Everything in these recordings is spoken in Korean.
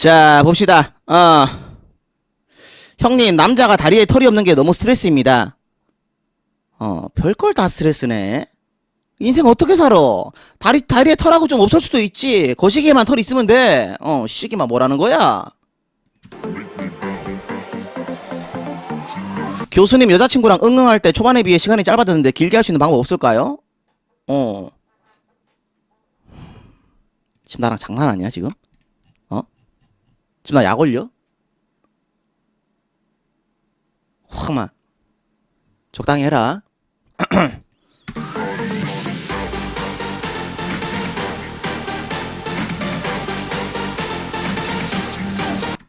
자, 봅시다. 어. 형님, 남자가 다리에 털이 없는 게 너무 스트레스입니다. 어, 별걸 다 스트레스네. 인생 어떻게 살아? 다리, 다리에 털하고 좀 없을 수도 있지. 거시기에만 털 있으면 돼. 어, 시기만 뭐라는 거야? 교수님 여자친구랑 응응할 때 초반에 비해 시간이 짧아졌는데 길게 할 수 있는 방법 없을까요? 어. 지금 나랑 장난 아니야, 지금? 어? 지금 나 약 올려? 확만. 적당히 해라.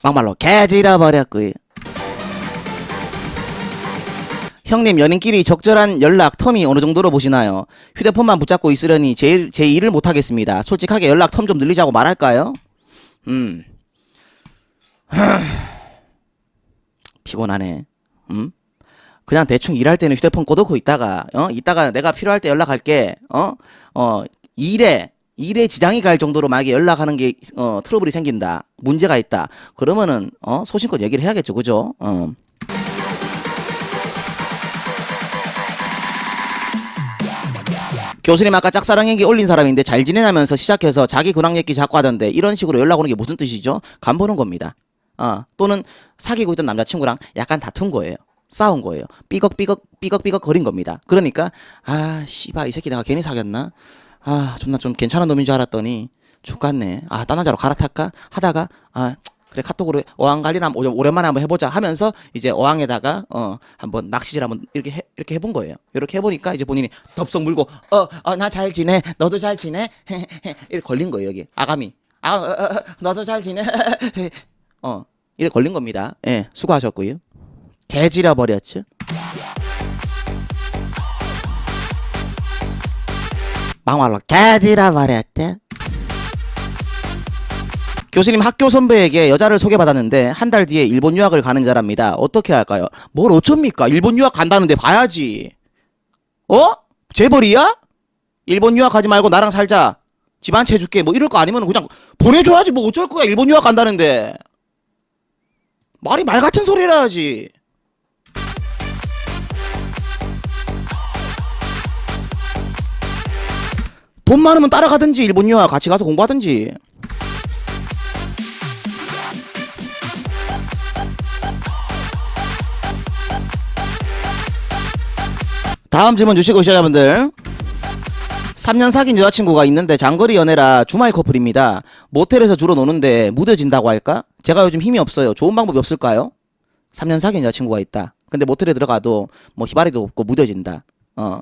막말로 개지라 버렸고요. 형님 연인끼리 적절한 연락 텀이 어느 정도로 보시나요? 휴대폰만 붙잡고 있으려니 제, 제 일을 못하겠습니다. 솔직하게 연락 텀 좀 늘리자고 말할까요? 음. 피곤하네. 음? 그냥 대충 일할 때는 휴대폰 꺼놓고 있다가 어? 이따가 내가 필요할 때 연락할게. 어 어 일에 일에 지장이 갈 정도로 만약에 연락하는 게 어 트러블이 생긴다. 문제가 있다. 그러면은 어? 소신껏 얘기를 해야겠죠. 그죠? 어. 교수님 아까 짝사랑 얘기 올린 사람인데 잘 지내냐면서 시작해서 자기 근황 얘기 자꾸 하던데 이런 식으로 연락 오는 게 무슨 뜻이죠? 간 보는 겁니다. 어, 또는 사귀고 있던 남자친구랑 약간 다툰 거예요. 싸운 거예요. 삐걱삐걱 삐걱삐걱 거린 겁니다. 그러니까 아 씨발 이 새끼 내가 괜히 사귀었나? 아 존나 좀 괜찮은 놈인 줄 알았더니 족같네. 아딴 남자로 갈아탈까? 하다가 아 그래 카톡으로 어항 관리나 오랜만에 한번 해보자 하면서 이제 어항에다가 어 한번 낚시질 한번 이렇게 해, 이렇게 해본 거예요. 이렇게 해보니까 이제 본인이 덥석 물고 어어나 잘 지내 너도 잘 지내 이렇게 걸린 거예요 여기 아가미 아 어, 어, 어, 너도 잘 지내 어 이렇게 걸린 겁니다. 예 수고하셨고요. 개지려 버렸죠. 막말로 개지려 버렸대. 교수님 학교 선배에게 여자를 소개받았는데 한 달 뒤에 일본 유학을 가는 자랍니다. 어떻게 할까요? 뭘 어쩝니까? 일본 유학 간다는데 봐야지. 어? 재벌이야? 일본 유학 가지 말고 나랑 살자. 집한채 해줄게. 뭐 이럴 거 아니면 그냥 보내줘야지. 뭐 어쩔 거야. 일본 유학 간다는데. 말이 말 같은 소리를 해야지. 돈 많으면 따라가든지 일본 유학 같이 가서 공부하든지. 다음 질문 주시고 시청자분들 3년 사귄 여자친구가 있는데 장거리 연애라 주말 커플입니다. 모텔에서 주로 노는데 무뎌진다고 할까? 제가 요즘 힘이 없어요. 좋은 방법이 없을까요? 3년 사귄 여자친구가 있다. 근데 모텔에 들어가도 뭐 희바리도 없고 무뎌진다. 어.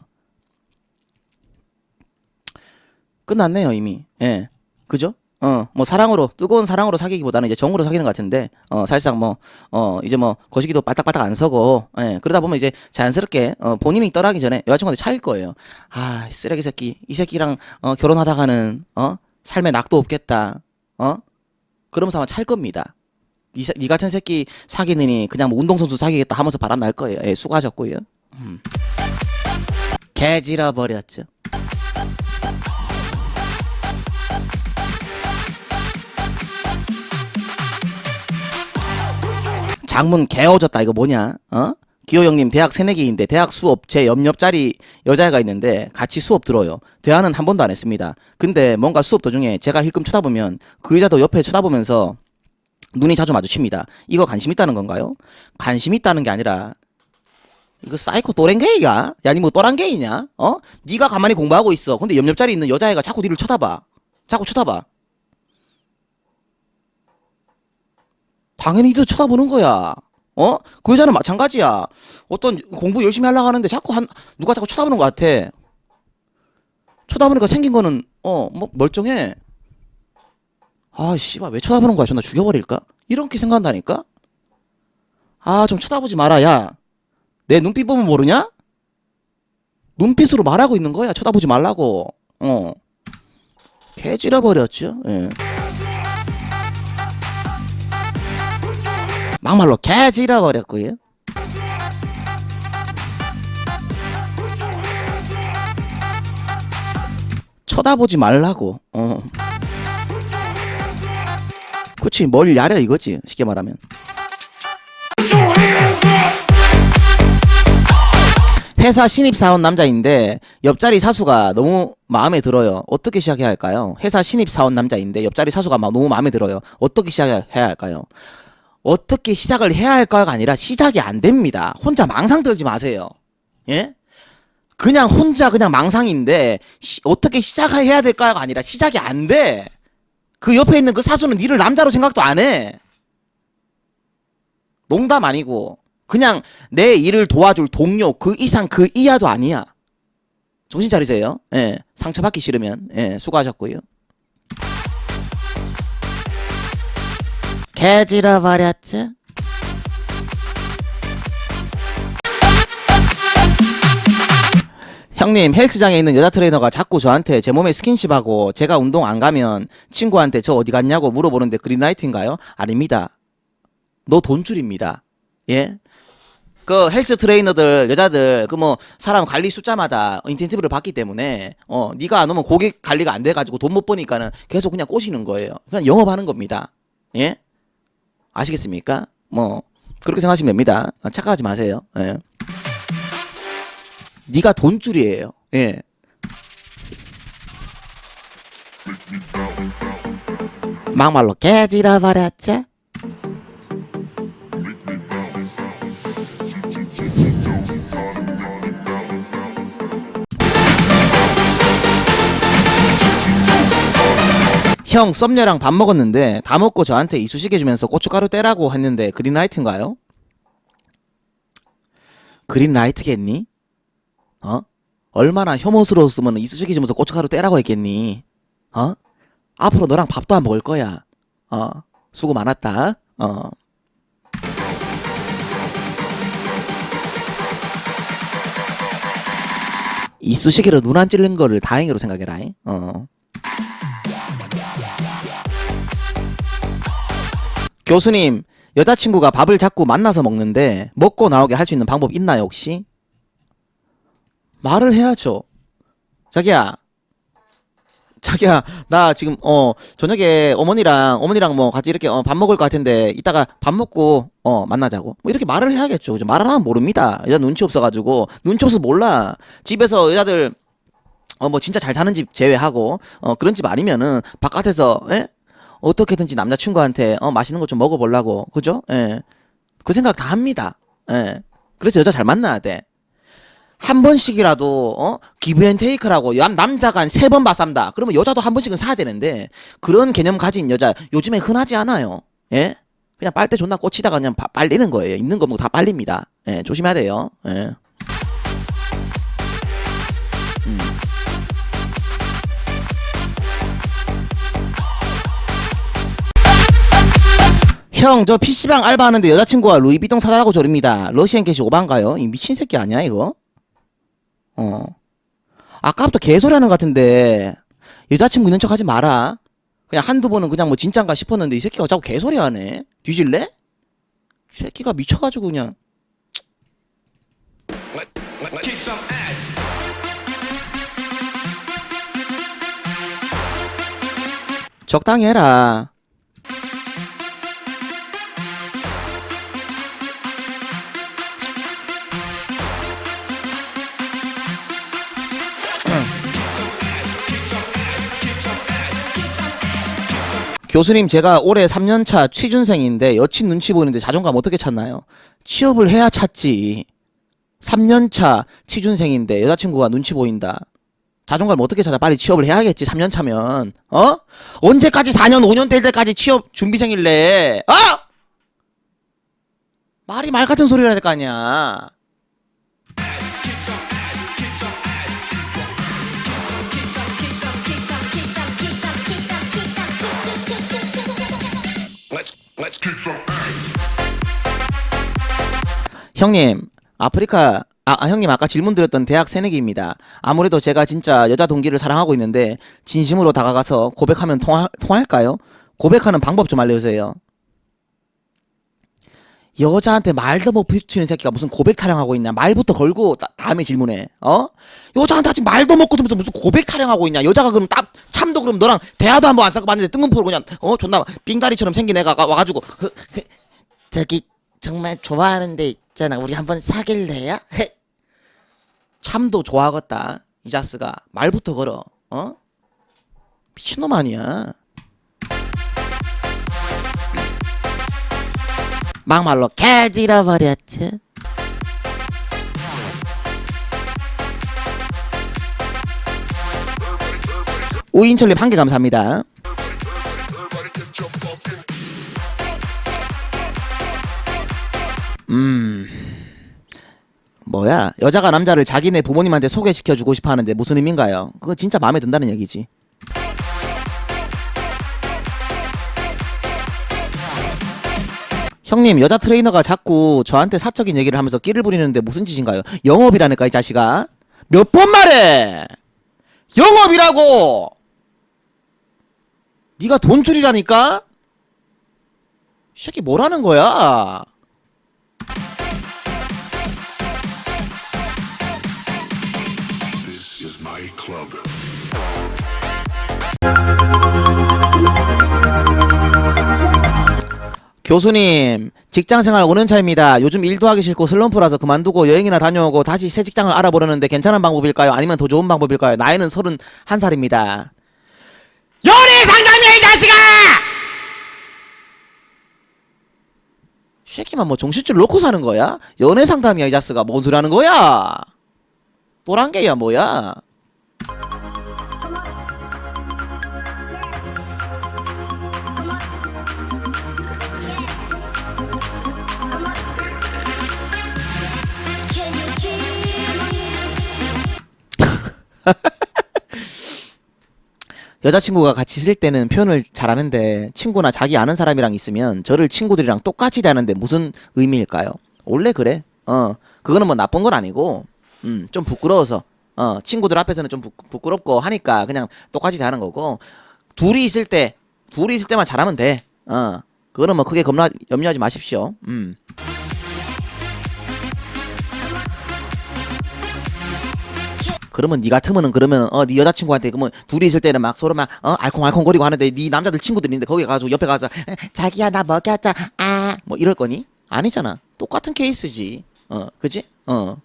끝났네요 이미. 예. 그죠? 어, 뭐 사랑으로 뜨거운 사랑으로 사귀기보다는 이제 정으로 사귀는 것 같은데 어 사실상 뭐 어 이제 뭐 거시기도 빠딱빠딱 안 서고 예 그러다 보면 이제 자연스럽게 어 본인이 떠나기 전에 여자친구한테 차일 거예요. 아이 쓰레기 새끼 이 새끼랑 어 결혼하다가는 어 삶에 낙도 없겠다 어? 그러면서 아마 찰 겁니다. 이, 새- 이 같은 새끼 사귀느니 그냥 뭐 운동선수 사귀겠다 하면서 바람 날 거예요. 예 수고하셨고요. 음. 개질러 버렸죠 장문 개어졌다 이거 뭐냐 어? 기호 형님 대학 새내기인데 대학 수업 제 옆옆자리 여자애가 있는데 같이 수업 들어요 대화는 한 번도 안 했습니다 근데 뭔가 수업 도중에 제가 힐끔 쳐다보면 그 여자도 옆에 쳐다보면서 눈이 자주 마주칩니다 이거 관심 있다는 건가요? 관심 있다는 게 아니라 이거 사이코 또랭게이가? 야, 니 뭐 또랑게이냐? 어? 네가 가만히 공부하고 있어. 근데 옆옆자리 있는 여자애가 자꾸 니를 쳐다봐. 자꾸 쳐다봐. 당연히 니도 쳐다보는 거야. 어? 그 여자는 마찬가지야. 어떤 공부 열심히 하려고 하는데 자꾸 한, 누가 자꾸 쳐다보는 것 같아. 쳐다보니까 생긴 거는, 어, 뭐, 멀쩡해. 아, 씨발, 왜 쳐다보는 거야? 존나 죽여버릴까? 이렇게 생각한다니까? 아, 좀 쳐다보지 마라, 야. 내 눈빛 보면 모르냐? 눈빛으로 말하고 있는 거야. 쳐다보지 말라고. 어. 개 찌려버렸죠. 예. 막말로 개 찌려버렸고요. 쳐다보지 말라고. 어. 그치 뭘 야려 이거지 쉽게 말하면 회사 신입 사원 남자인데 옆자리 사수가 너무 마음에 들어요. 어떻게 시작해야 할까요? 회사 신입 사원 남자인데 옆자리 사수가 막 너무 마음에 들어요. 어떻게 시작해야 할까요? 어떻게 시작을 해야 할까요가 아니라 시작이 안 됩니다. 혼자 망상 들지 마세요. 예? 그냥 혼자 그냥 망상인데 시- 어떻게 시작해야 될까요가 아니라 시작이 안 돼. 그 옆에 있는 그 사수는 니를 남자로 생각도 안 해. 농담 아니고 그냥 내 일을 도와줄 동료 그 이상 그 이하도 아니야. 정신 차리세요. 예. 상처받기 싫으면 예, 수고하셨고요. 개지러 버렸지? 형님 헬스장에 있는 여자 트레이너가 자꾸 저한테 제 몸에 스킨십하고 제가 운동 안 가면 친구한테 저 어디 갔냐고 물어보는데 그린라이트인가요? 아닙니다. 너 돈줄입니다. 예? 그 헬스 트레이너들 여자들 그 뭐 사람 관리 숫자마다 인센티브를 받기 때문에 어 네가 안 오면 고객 관리가 안 돼 가지고 돈 못 버니까는 계속 그냥 꼬시는 거예요. 그냥 영업하는 겁니다. 예? 아시겠습니까? 뭐 그렇게 생각하시면 됩니다. 아, 착각하지 마세요. 예. 네가 돈줄이에요. 예. 막말로 개지라 버렸지? 형 썸녀랑 밥 먹었는데 다 먹고 저한테 이쑤시개 주면서 고춧가루 떼라고 했는데 그린라이트인가요? 그린라이트겠니? 어? 얼마나 혐오스러웠으면 이쑤시개 주면서 고춧가루 떼라고 했겠니? 어? 앞으로 너랑 밥도 안 먹을 거야. 어? 수고 많았다. 어. 이쑤시개로 눈 안 찔른 거를 다행으로 생각해라. 잉? 어. 교수님, 여자친구가 밥을 자꾸 만나서 먹는데 먹고 나오게 할 수 있는 방법 있나요, 혹시? 말을 해야죠. 자기야. 자기야, 나 지금 어 저녁에 어머니랑 어머니랑 뭐 같이 이렇게 어, 밥 먹을 것 같은데 이따가 밥 먹고 어 만나자고. 뭐 이렇게 말을 해야겠죠. 그죠? 말안 하면 모릅니다. 여자 눈치 없어가지고 눈치 없어 몰라. 집에서 여자들 어 뭐 진짜 잘 사는 집 제외하고 어 그런 집 아니면은 바깥에서 예? 어떻게든지 남자친구한테 어 맛있는 거 좀 먹어보려고 그죠? 예. 그 생각 다 합니다. 예. 그래서 여자 잘 만나야 돼. 한 번씩이라도 어 기브앤테이크라고 남 남자가 한 세번 봐싼다. 그러면 여자도 한 번씩은 사야 되는데 그런 개념 가진 여자 요즘에 흔하지 않아요. 예? 그냥 빨대 존나 꽂히다가 그냥 바- 빨리는 거예요. 있는 거다 빨립니다. 예, 조심해야 돼요. 예. 형, 저 PC방 알바하는데 여자친구가 루이비통 사달라고 저립니다. 러시안 캐시 오반가요? 이 미친 새끼 아니야, 이거? 어. 아까부터 개소리 하는 것 같은데, 여자친구 있는 척 하지 마라. 그냥 한두 번은 그냥 뭐 진짠가 싶었는데, 이 새끼가 자꾸 개소리 하네? 뒤질래? 이 새끼가 미쳐가지고 그냥. 적당히 해라. 교수님, 제가 올해 3년차 취준생인데 여친 눈치 보이는데 자존감 어떻게 찾나요? 취업을 해야 찾지. 3년차 취준생인데 여자친구가 눈치 보인다. 자존감 어떻게 찾아? 빨리 취업을 해야겠지. 3년 차면. 어? 언제까지 4년, 5년 될 때까지 취업 준비생일래? 어? 말이 말 같은 소리를 해야 될 거 아니야. 형님, 아프리카 아, 아, 형님 아까 질문 드렸던 대학 새내기입니다. 아무래도 제가 진짜 여자 동기를 사랑하고 있는데 진심으로 다가가서 고백하면 통하, 통할까요? 고백하는 방법 좀 알려주세요. 여자한테 말도 못 붙이는 새끼가 무슨 고백 타령하고 있냐. 말부터 걸고 다, 다음에 질문해. 어? 여자한테 아직 말도 못 거두면서 무슨 고백 타령하고 있냐. 여자가 그럼 딱 참도 그럼 너랑 대화도 한번 안 쌓고 봤는데 뜬금포로 그냥 어? 존나 빙다리처럼 생긴 애가 가- 와가지고 흐, 흐, 저기 정말 좋아하는데 있잖아. 우리 한번 사귈래요? 흐. 참도 좋아하겠다. 이 자스가. 말부터 걸어. 어? 미친놈 아니야 막말로 개지러 버렸지. 우인철님 한 개 감사합니다. 음. 뭐야? 여자가 남자를 자기네 부모님한테 소개시켜주고 싶어 하는데 무슨 의미인가요? 그거 진짜 마음에 든다는 얘기지. 형님 여자 트레이너가 자꾸 저한테 사적인 얘기를 하면서 끼를 부리는데 무슨 짓인가요? 영업이라니까 이 자식아. 몇 번 말해? 영업이라고! 네가 돈줄이라니까? 이 새끼 뭐라는 거야 교수님 직장 생활 5년 차입니다 요즘 일도 하기 싫고 슬럼프라서 그만두고 여행이나 다녀오고 다시 새 직장을 알아보려는데 괜찮은 방법일까요? 아니면 더 좋은 방법일까요? 나이는 31살입니다 연애 상담이야 이 자식아! 이 새끼만 뭐 정신줄 놓고 사는 거야? 연애 상담이야 이 자식아 뭔 소리 하는 거야? 또란개야 뭐야? 여자친구가 같이 있을 때는 표현을 잘하는데 친구나 자기 아는 사람이랑 있으면 저를 친구들이랑 똑같이 대하는데 무슨 의미일까요? 원래 그래. 어, 그거는 뭐 나쁜 건 아니고, 음, 좀 부끄러워서, 어, 친구들 앞에서는 좀 부, 부끄럽고 하니까 그냥 똑같이 대하는 거고, 둘이 있을 때, 둘이 있을 때만 잘하면 돼. 어, 그거는 뭐 크게 겁나, 염려하지 마십시오. 음. 그러면 니 같으면은 그러면 어네 여자친구한테 그러면 둘이 있을 때는 막 서로 막어 알콩알콩거리고 하는데 네 남자들 친구들 있는데 거기 가서 옆에 가서 에, 자기야 나 먹였자 아뭐 이럴 거니? 아니잖아. 똑같은 케이스지. 어 그지? 어?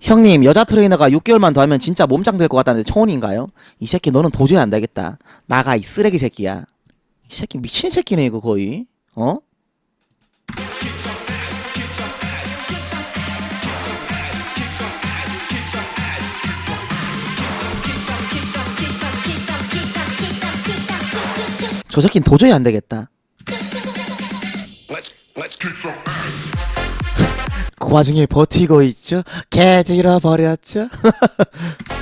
형님 여자 트레이너가 6개월만 더 하면 진짜 몸짱 될 것 같다는데 초혼인가요? 이 새끼 너는 도저히 안 되겠다. 나가 이 쓰레기 새끼야. 이 새끼 미친 새끼네 이거 거의 어? 저 새끼는 도저히 안 되겠다. 그 와중에 버티고 있죠? 개질러 버렸죠